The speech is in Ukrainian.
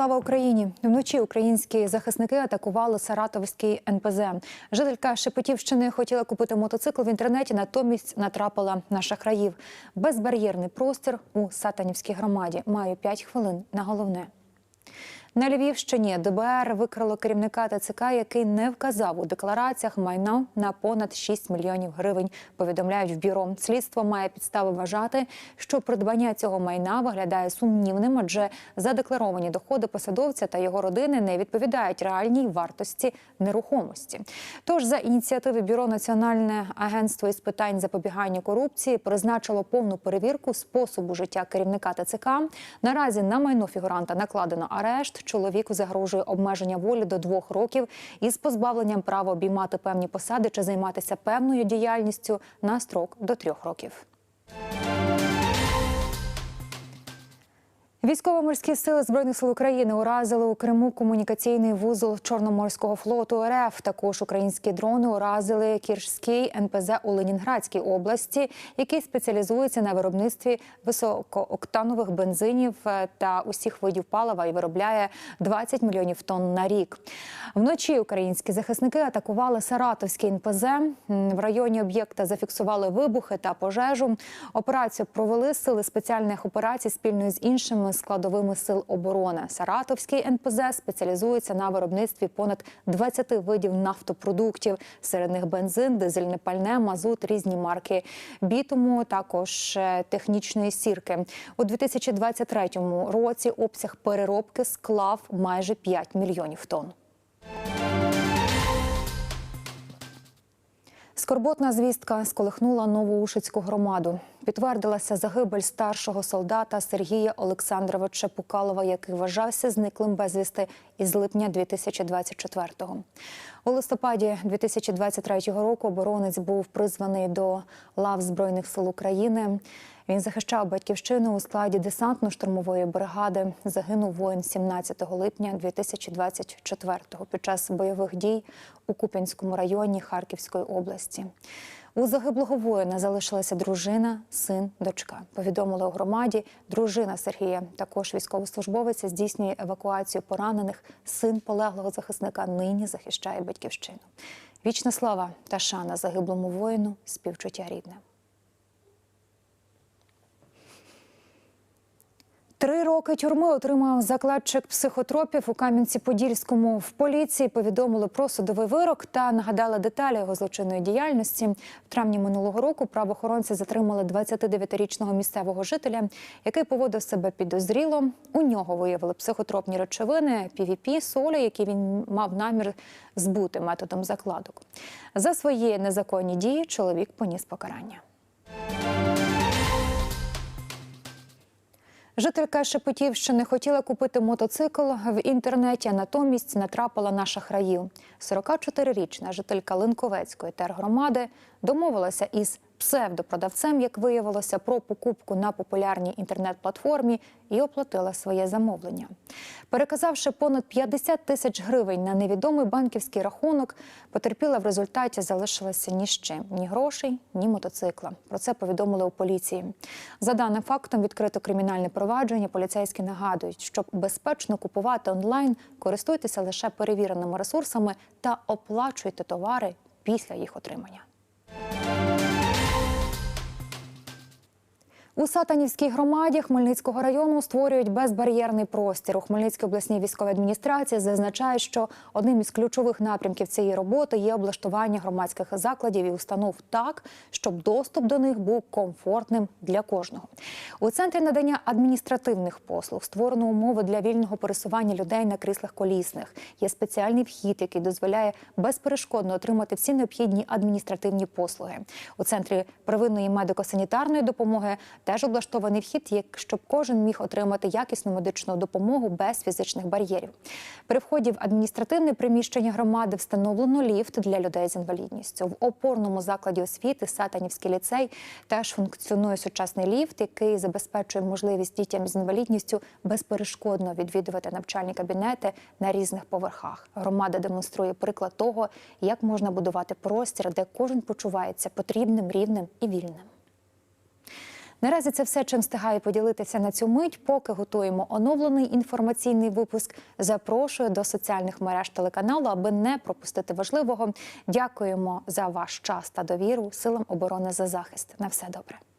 Слава Україні! Вночі українські захисники атакували Саратовський НПЗ. Жителька Шепетівщини хотіла купити мотоцикл в інтернеті, натомість натрапила на шахраїв. Безбар'єрний простір у Сатанівській громаді. Маю 5 хвилин на головне. На Львівщині ДБР викрало керівника ТЦК, який не вказав у деклараціях майна на понад 6 мільйонів гривень. Повідомляють в бюро. Слідство має підстави вважати, що придбання цього майна виглядає сумнівним, адже задекларовані доходи посадовця та його родини не відповідають реальній вартості нерухомості. Тож за ініціативи бюро Національне агентство із питань запобігання корупції призначило повну перевірку способу життя керівника ТЦК. Наразі на майно фігуранта накладено арешт. Чоловіку загрожує обмеження волі до двох років із позбавленням права обіймати певні посади чи займатися певною діяльністю на строк до трьох років. Військово-морські сили збройних сил України уразили у Криму комунікаційний вузол Чорноморського флоту РФ. Також українські дрони уразили Кіршський НПЗ у Ленінградській області, який спеціалізується на виробництві високооктанових бензинів е, та усіх видів палива і виробляє 20 мільйонів тонн на рік. Вночі українські захисники атакували Саратовський НПЗ. В районі об'єкта зафіксували вибухи та пожежу. Операцію провели сили спеціальних операцій спільно з іншими складовими сил оборони. Саратовський НПЗ спеціалізується на виробництві понад 20 видів нафтопродуктів. Серед них бензин, дизельне пальне, мазут, різні марки бітуму, також е, технічної сірки. У 2023 році обсяг переробки склав майже 5 мільйонів тонн. Скорботна звістка сколихнула Новоушицьку громаду. Підтвердилася загибель старшого солдата Сергія Олександровича Пукалова, який вважався зниклим безвісти із липня 2024-го. У листопаді 2023 року оборонець був призваний до лав Збройних сил України. Він захищав батьківщину у складі десантно-штурмової бригади. Загинув воїн 17 липня 2024-го під час бойових дій у Куп'янському районі Харківської області. У загиблого воїна залишилася дружина, син, дочка. Повідомили у громаді. Дружина Сергія, також військовослужбовиця, здійснює евакуацію поранених. Син полеглого захисника нині захищає батьківщину. Вічна слава та шана загиблому воїну, співчуття рідне. Три роки тюрми отримав закладчик психотропів у Кам'янці-Подільському. В поліції повідомили про судовий вирок та нагадали деталі його злочинної діяльності. В травні минулого року правоохоронці затримали 29-річного місцевого жителя, який поводив себе підозріло. У нього виявили психотропні речовини, PVP, солі, які він мав намір збути методом закладок. За свої незаконні дії чоловік поніс покарання. Жителька Шепетівщини хотіла купити мотоцикл в інтернеті, а натомість натрапила на шахраїв. 44-річна жителька Линковецької тергромади домовилася із псевдопродавцем, як виявилося, про покупку на популярній інтернет-платформі і оплатила своє замовлення. Переказавши понад 50 тисяч гривень на невідомий банківський рахунок, потерпіла в результаті залишилася ні з чим – ні грошей, ні мотоцикла. Про це повідомили у поліції. За даним фактом відкрито кримінальне провадження. Поліцейські нагадують, щоб безпечно купувати онлайн, користуйтеся лише перевіреними ресурсами та оплачуйте товари після їх отримання. У Сатанівській громаді Хмельницького району створюють безбар'єрний простір. У Хмельницькій обласній військовій адміністрації зазначають, що одним із ключових напрямків цієї роботи є облаштування громадських закладів і установ так, щоб доступ до них був комфортним для кожного. У центрі надання адміністративних послуг створено умови для вільного пересування людей на кріслах колісних. Є спеціальний вхід, який дозволяє безперешкодно отримати всі необхідні адміністративні послуги. У центрі первинної медико-санітарної допомоги теж облаштований вхід, щоб кожен міг отримати якісну медичну допомогу без фізичних бар'єрів. При вході в адміністративне приміщення громади встановлено ліфт для людей з інвалідністю. В опорному закладі освіти Сатанівський ліцей теж функціонує сучасний ліфт, який забезпечує можливість дітям з інвалідністю безперешкодно відвідувати навчальні кабінети на різних поверхах. Громада демонструє приклад того, як можна будувати простір, де кожен почувається потрібним, рівним і вільним. Наразі це все, чим встигаю поділитися на цю мить. Поки готуємо оновлений інформаційний випуск. Запрошую до соціальних мереж телеканалу, аби не пропустити важливого. Дякуємо за ваш час та довіру силам оборони за захист. На все добре.